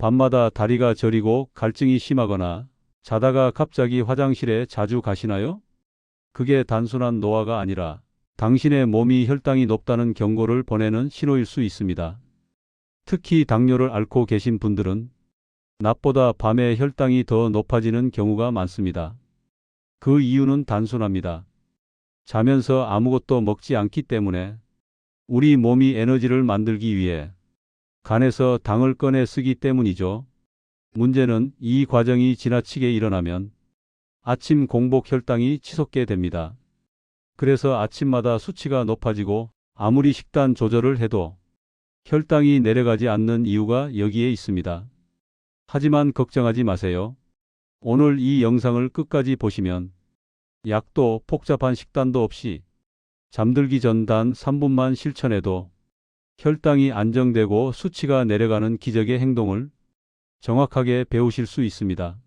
밤마다 다리가 저리고 갈증이 심하거나 자다가 갑자기 화장실에 자주 가시나요? 그게 단순한 노화가 아니라 당신의 몸이 혈당이 높다는 경고를 보내는 신호일 수 있습니다. 특히 당뇨를 앓고 계신 분들은 낮보다 밤에 혈당이 더 높아지는 경우가 많습니다. 그 이유는 단순합니다. 자면서 아무것도 먹지 않기 때문에 우리 몸이 에너지를 만들기 위해 간에서 당을 꺼내 쓰기 때문이죠. 문제는 이 과정이 지나치게 일어나면 아침 공복 혈당이 치솟게 됩니다. 그래서 아침마다 수치가 높아지고 아무리 식단 조절을 해도 혈당이 내려가지 않는 이유가 여기에 있습니다. 하지만 걱정하지 마세요. 오늘 이 영상을 끝까지 보시면 약도 복잡한 식단도 없이 잠들기 전 단 3분만 실천해도 혈당이 안정되고 수치가 내려가는 기적의 행동을 정확하게 배우실 수 있습니다.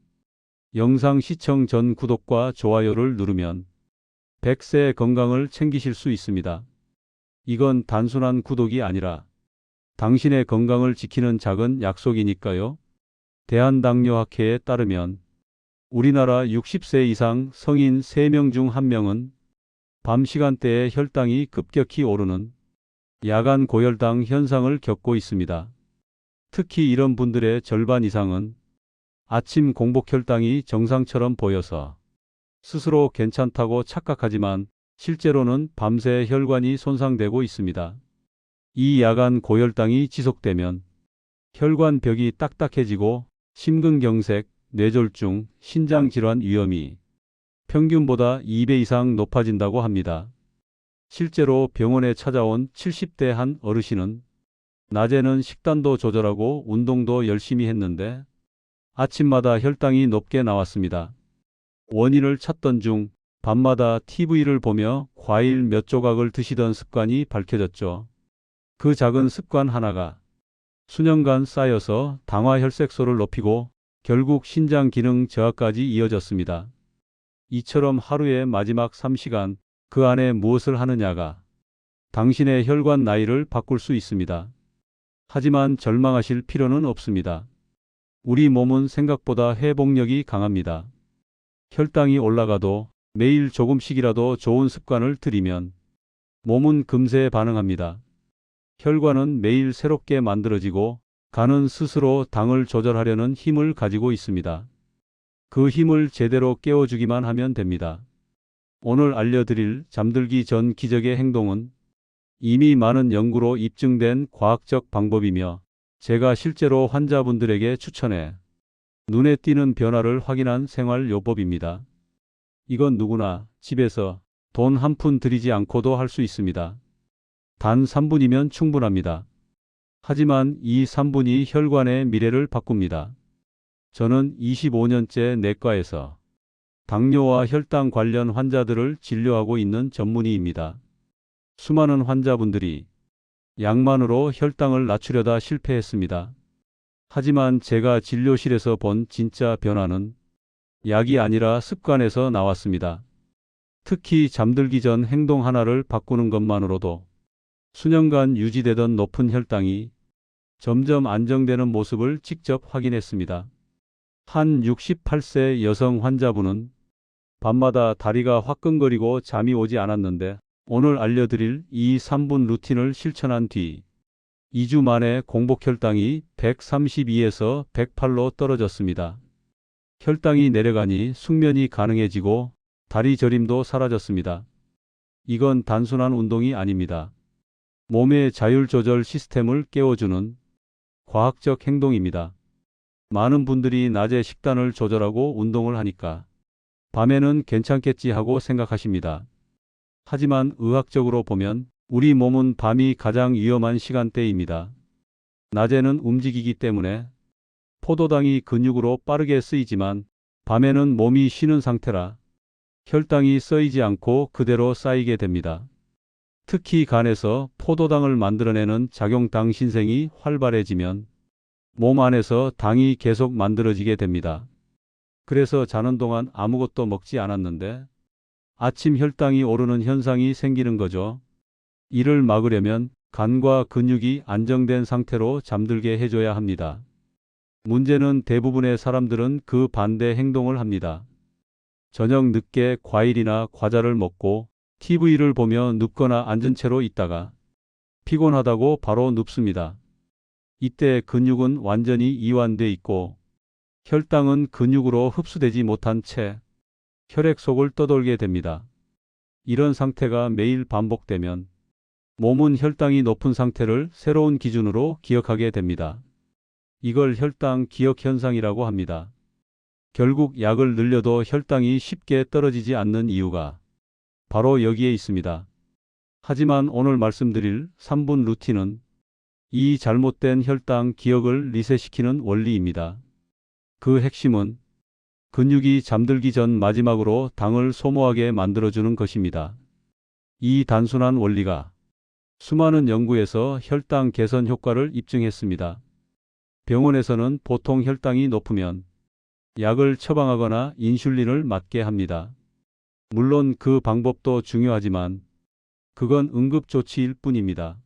영상 시청 전 구독과 좋아요를 누르면 100세의 건강을 챙기실 수 있습니다. 이건 단순한 구독이 아니라 당신의 건강을 지키는 작은 약속이니까요. 대한당뇨학회에 따르면 우리나라 60세 이상 성인 3명 중 1명은 밤 시간대에 혈당이 급격히 오르는 야간 고혈당 현상을 겪고 있습니다. 특히 이런 분들의 절반 이상은 아침 공복 혈당이 정상처럼 보여서 스스로 괜찮다고 착각하지만 실제로는 밤새 혈관이 손상되고 있습니다. 이 야간 고혈당이 지속되면 혈관벽이 딱딱해지고 심근경색, 뇌졸중, 신장질환 위험이 평균보다 2배 이상 높아진다고 합니다. 실제로 병원에 찾아온 70대 한 어르신은 낮에는 식단도 조절하고 운동도 열심히 했는데 아침마다 혈당이 높게 나왔습니다. 원인을 찾던 중 밤마다 TV를 보며 과일 몇 조각을 드시던 습관이 밝혀졌죠. 그 작은 습관 하나가 수년간 쌓여서 당화 혈색소를 높이고 결국 신장 기능 저하까지 이어졌습니다. 이처럼 하루의 마지막 3시간 그 안에 무엇을 하느냐가 당신의 혈관 나이를 바꿀 수 있습니다. 하지만 절망하실 필요는 없습니다. 우리 몸은 생각보다 회복력이 강합니다. 혈당이 올라가도 매일 조금씩이라도 좋은 습관을 들이면 몸은 금세 반응합니다. 혈관은 매일 새롭게 만들어지고 간은 스스로 당을 조절하려는 힘을 가지고 있습니다. 그 힘을 제대로 깨워주기만 하면 됩니다. 오늘 알려드릴 잠들기 전 기적의 행동은 이미 많은 연구로 입증된 과학적 방법이며 제가 실제로 환자분들에게 추천해 눈에 띄는 변화를 확인한 생활 요법입니다. 이건 누구나 집에서 돈 한 푼 들이지 않고도 할 수 있습니다. 단 3분이면 충분합니다. 하지만 이 3분이 혈관의 미래를 바꿉니다. 저는 25년째 내과에서 당뇨와 혈당 관련 환자들을 진료하고 있는 전문의입니다. 수많은 환자분들이 약만으로 혈당을 낮추려다 실패했습니다. 하지만 제가 진료실에서 본 진짜 변화는 약이 아니라 습관에서 나왔습니다. 특히 잠들기 전 행동 하나를 바꾸는 것만으로도 수년간 유지되던 높은 혈당이 점점 안정되는 모습을 직접 확인했습니다. 한 68세 여성 환자분은 밤마다 다리가 화끈거리고 잠이 오지 않았는데 오늘 알려드릴 이 3분 루틴을 실천한 뒤 2주 만에 공복 혈당이 132에서 108로 떨어졌습니다. 혈당이 내려가니 숙면이 가능해지고 다리 저림도 사라졌습니다. 이건 단순한 운동이 아닙니다. 몸의 자율 조절 시스템을 깨워주는 과학적 행동입니다. 많은 분들이 낮에 식단을 조절하고 운동을 하니까 밤에는 괜찮겠지 하고 생각하십니다. 하지만 의학적으로 보면 우리 몸은 밤이 가장 위험한 시간대입니다. 낮에는 움직이기 때문에 포도당이 근육으로 빠르게 쓰이지만 밤에는 몸이 쉬는 상태라 혈당이 써이지 않고 그대로 쌓이게 됩니다. 특히 간에서 포도당을 만들어내는 작용당 신생이 활발해지면 몸 안에서 당이 계속 만들어지게 됩니다. 그래서 자는 동안 아무것도 먹지 않았는데 아침 혈당이 오르는 현상이 생기는 거죠. 이를 막으려면 간과 근육이 안정된 상태로 잠들게 해줘야 합니다. 문제는 대부분의 사람들은 그 반대 행동을 합니다. 저녁 늦게 과일이나 과자를 먹고 TV를 보며 눕거나 앉은 채로 있다가 피곤하다고 바로 눕습니다. 이때 근육은 완전히 이완돼 있고 혈당은 근육으로 흡수되지 못한 채 혈액 속을 떠돌게 됩니다. 이런 상태가 매일 반복되면 몸은 혈당이 높은 상태를 새로운 기준으로 기억하게 됩니다. 이걸 혈당 기억 현상이라고 합니다. 결국 약을 늘려도 혈당이 쉽게 떨어지지 않는 이유가 바로 여기에 있습니다. 하지만 오늘 말씀드릴 3분 루틴은 이 잘못된 혈당 기억을 리셋시키는 원리입니다. 그 핵심은 근육이 잠들기 전 마지막으로 당을 소모하게 만들어주는 것입니다. 이 단순한 원리가 수많은 연구에서 혈당 개선 효과를 입증했습니다. 병원에서는 보통 혈당이 높으면 약을 처방하거나 인슐린을 맞게 합니다. 물론 그 방법도 중요하지만 그건 응급조치일 뿐입니다.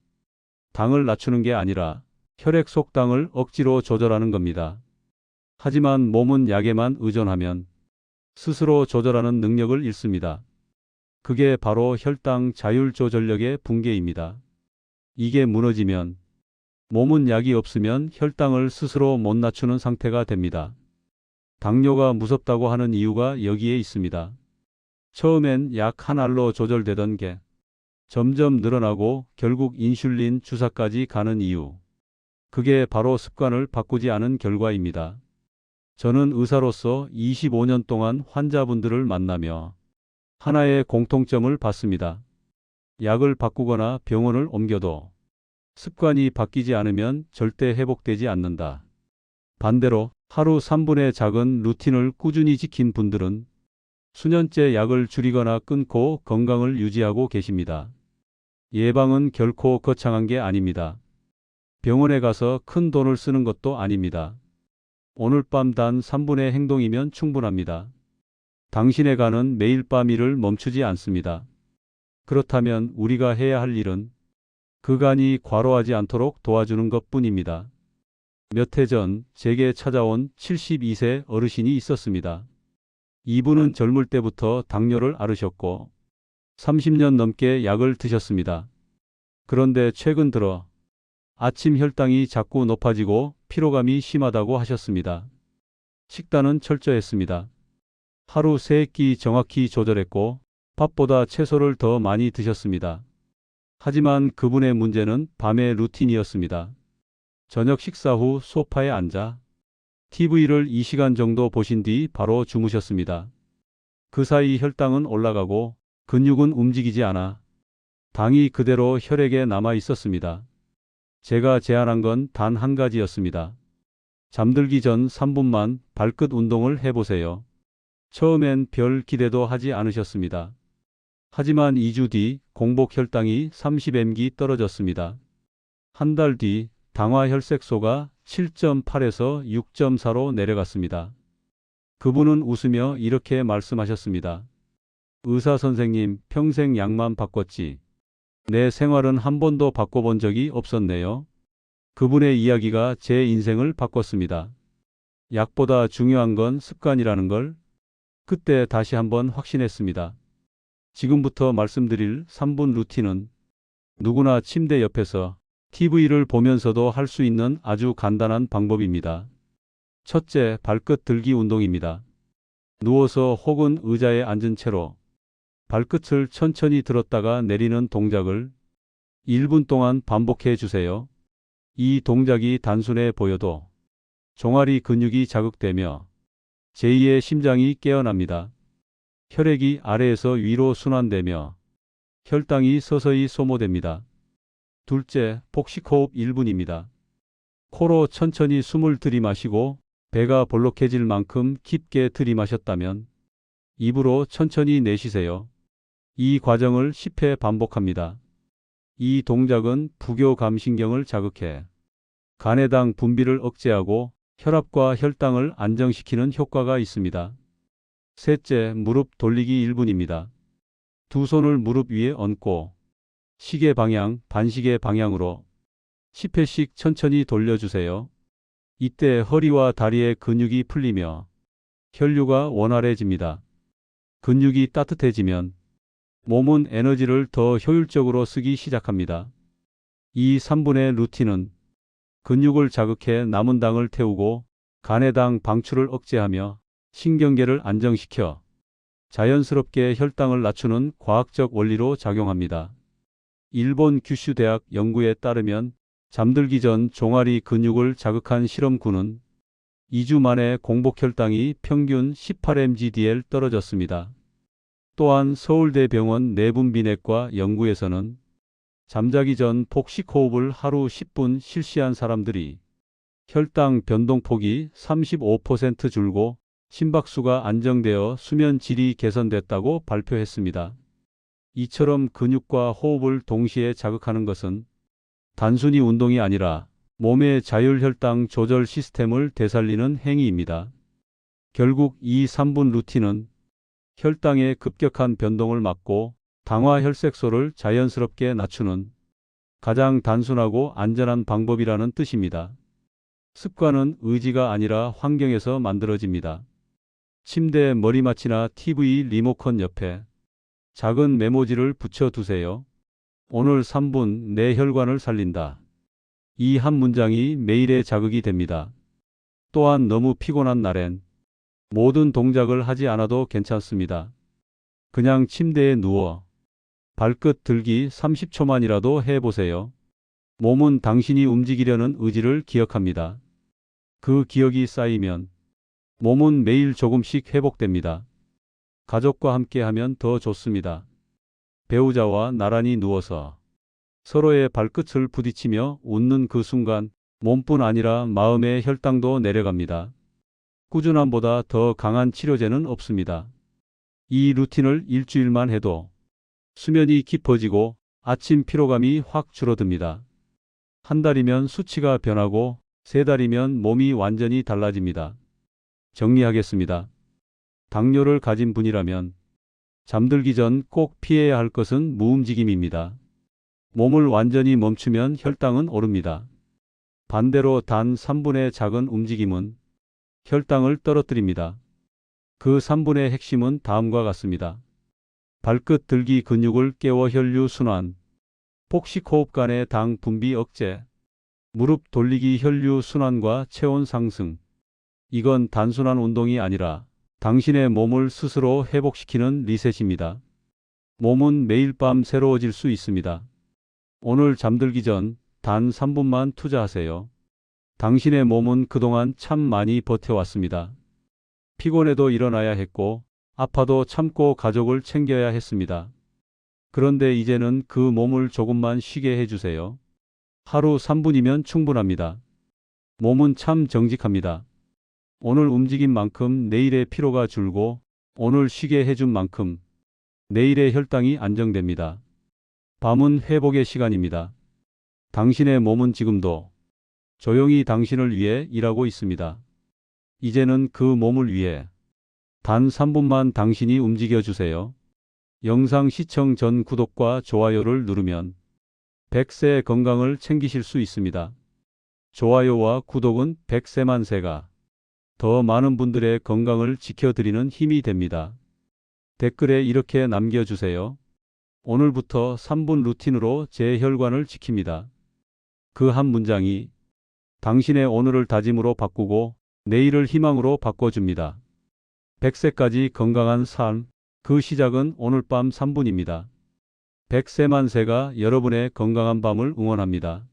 당을 낮추는 게 아니라 혈액 속 당을 억지로 조절하는 겁니다. 하지만 몸은 약에만 의존하면 스스로 조절하는 능력을 잃습니다. 그게 바로 혈당 자율 조절력의 붕괴입니다. 이게 무너지면 몸은 약이 없으면 혈당을 스스로 못 낮추는 상태가 됩니다. 당뇨가 무섭다고 하는 이유가 여기에 있습니다. 처음엔 약 한 알로 조절되던 게 점점 늘어나고 결국 인슐린 주사까지 가는 이유. 그게 바로 습관을 바꾸지 않은 결과입니다. 저는 의사로서 25년 동안 환자분들을 만나며 하나의 공통점을 봤습니다. 약을 바꾸거나 병원을 옮겨도 습관이 바뀌지 않으면 절대 회복되지 않는다. 반대로 하루 3분의 작은 루틴을 꾸준히 지킨 분들은 수년째 약을 줄이거나 끊고 건강을 유지하고 계십니다. 예방은 결코 거창한 게 아닙니다. 병원에 가서 큰 돈을 쓰는 것도 아닙니다. 오늘 밤 단 3분의 행동이면 충분합니다. 당신의 간은 매일 밤 일을 멈추지 않습니다. 그렇다면 우리가 해야 할 일은 그 간이 과로하지 않도록 도와주는 것 뿐입니다. 몇 해 전 제게 찾아온 72세 어르신이 있었습니다. 이분은 젊을 때부터 당뇨를 앓으셨고 30년 넘게 약을 드셨습니다. 그런데 최근 들어 아침 혈당이 자꾸 높아지고 피로감이 심하다고 하셨습니다. 식단은 철저했습니다. 하루 3끼 정확히 조절했고 밥보다 채소를 더 많이 드셨습니다. 하지만 그분의 문제는 밤의 루틴이었습니다. 저녁 식사 후 소파에 앉아 TV를 2시간 정도 보신 뒤 바로 주무셨습니다. 그 사이 혈당은 올라가고 근육은 움직이지 않아 당이 그대로 혈액에 남아 있었습니다. 제가 제안한 건 단 한 가지였습니다. 잠들기 전 3분만 발끝 운동을 해보세요. 처음엔 별 기대도 하지 않으셨습니다. 하지만 2주 뒤 공복 혈당이 30mg 떨어졌습니다. 한 달 뒤 당화 혈색소가 7.8에서 6.4로 내려갔습니다. 그분은 웃으며 이렇게 말씀하셨습니다. 의사 선생님, 평생 약만 바꿨지. 내 생활은 한 번도 바꿔본 적이 없었네요. 그분의 이야기가 제 인생을 바꿨습니다. 약보다 중요한 건 습관이라는 걸 그때 다시 한번 확신했습니다. 지금부터 말씀드릴 3분 루틴은 누구나 침대 옆에서 TV를 보면서도 할 수 있는 아주 간단한 방법입니다. 첫째, 발끝 들기 운동입니다. 누워서 혹은 의자에 앉은 채로 발끝을 천천히 들었다가 내리는 동작을 1분 동안 반복해 주세요. 이 동작이 단순해 보여도 종아리 근육이 자극되며 제2의 심장이 깨어납니다. 혈액이 아래에서 위로 순환되며 혈당이 서서히 소모됩니다. 둘째, 복식호흡 1분입니다. 코로 천천히 숨을 들이마시고 배가 볼록해질 만큼 깊게 들이마셨다면 입으로 천천히 내쉬세요. 이 과정을 10회 반복합니다. 이 동작은 부교감신경을 자극해 간해당 분비를 억제하고 혈압과 혈당을 안정시키는 효과가 있습니다. 셋째, 무릎 돌리기 1분입니다. 두 손을 무릎 위에 얹고 시계 방향, 반시계 방향으로 10회씩 천천히 돌려주세요. 이때 허리와 다리의 근육이 풀리며 혈류가 원활해집니다. 근육이 따뜻해지면 몸은 에너지를 더 효율적으로 쓰기 시작합니다. 이 3분의 루틴은 근육을 자극해 남은 당을 태우고 간의 당 방출을 억제하며 신경계를 안정시켜 자연스럽게 혈당을 낮추는 과학적 원리로 작용합니다. 일본 규슈 대학 연구에 따르면 잠들기 전 종아리 근육을 자극한 실험군은 2주 만에 공복 혈당이 평균 18mgdl 떨어졌습니다. 또한 서울대병원 내분비내과 연구에서는 잠자기 전 폭식 호흡을 하루 10분 실시한 사람들이 혈당 변동폭이 35% 줄고 심박수가 안정되어 수면 질이 개선됐다고 발표했습니다. 이처럼 근육과 호흡을 동시에 자극하는 것은 단순히 운동이 아니라 몸의 자율혈당 조절 시스템을 되살리는 행위입니다. 결국 이 3분 루틴은 혈당의 급격한 변동을 막고 당화 혈색소를 자연스럽게 낮추는 가장 단순하고 안전한 방법이라는 뜻입니다. 습관은 의지가 아니라 환경에서 만들어집니다. 침대 머리맡이나 TV 리모컨 옆에 작은 메모지를 붙여 두세요. 오늘 3분 내 혈관을 살린다. 이 한 문장이 매일의 자극이 됩니다. 또한 너무 피곤한 날엔 모든 동작을 하지 않아도 괜찮습니다. 그냥 침대에 누워 발끝 들기 30초만이라도 해보세요. 몸은 당신이 움직이려는 의지를 기억합니다. 그 기억이 쌓이면 몸은 매일 조금씩 회복됩니다. 가족과 함께 하면 더 좋습니다. 배우자와 나란히 누워서 서로의 발끝을 부딪히며 웃는 그 순간 몸뿐 아니라 마음의 혈당도 내려갑니다. 꾸준함보다 더 강한 치료제는 없습니다. 이 루틴을 일주일만 해도 수면이 깊어지고 아침 피로감이 확 줄어듭니다. 한 달이면 수치가 변하고 세 달이면 몸이 완전히 달라집니다. 정리하겠습니다. 당뇨를 가진 분이라면 잠들기 전 꼭 피해야 할 것은 무움직임입니다. 몸을 완전히 멈추면 혈당은 오릅니다. 반대로 단 3분의 작은 움직임은 혈당을 떨어뜨립니다. 그 3분의 핵심은 다음과 같습니다. 발끝 들기 근육을 깨워 혈류 순환, 폭식 호흡 간의 당 분비 억제, 무릎 돌리기 혈류 순환과 체온 상승. 이건 단순한 운동이 아니라 당신의 몸을 스스로 회복시키는 리셋입니다. 몸은 매일 밤 새로워질 수 있습니다. 오늘 잠들기 전 단 3분만 투자하세요. 당신의 몸은 그동안 참 많이 버텨왔습니다. 피곤해도 일어나야 했고, 아파도 참고 가족을 챙겨야 했습니다. 그런데 이제는 그 몸을 조금만 쉬게 해주세요. 하루 3분이면 충분합니다. 몸은 참 정직합니다. 오늘 움직인 만큼 내일의 피로가 줄고 오늘 쉬게 해준 만큼 내일의 혈당이 안정됩니다. 밤은 회복의 시간입니다. 당신의 몸은 지금도 조용히 당신을 위해 일하고 있습니다. 이제는 그 몸을 위해 단 3분만 당신이 움직여 주세요. 영상 시청 전 구독과 좋아요를 누르면 100세의 건강을 챙기실 수 있습니다. 좋아요와 구독은 100세 만 세가 더 많은 분들의 건강을 지켜드리는 힘이 됩니다. 댓글에 이렇게 남겨주세요. 오늘부터 3분 루틴으로 제 혈관을 지킵니다. 그 한 문장이 당신의 오늘을 다짐으로 바꾸고 내일을 희망으로 바꿔줍니다. 100세까지 건강한 삶, 그 시작은 오늘 밤 3분입니다. 100세 만 세가 여러분의 건강한 밤을 응원합니다.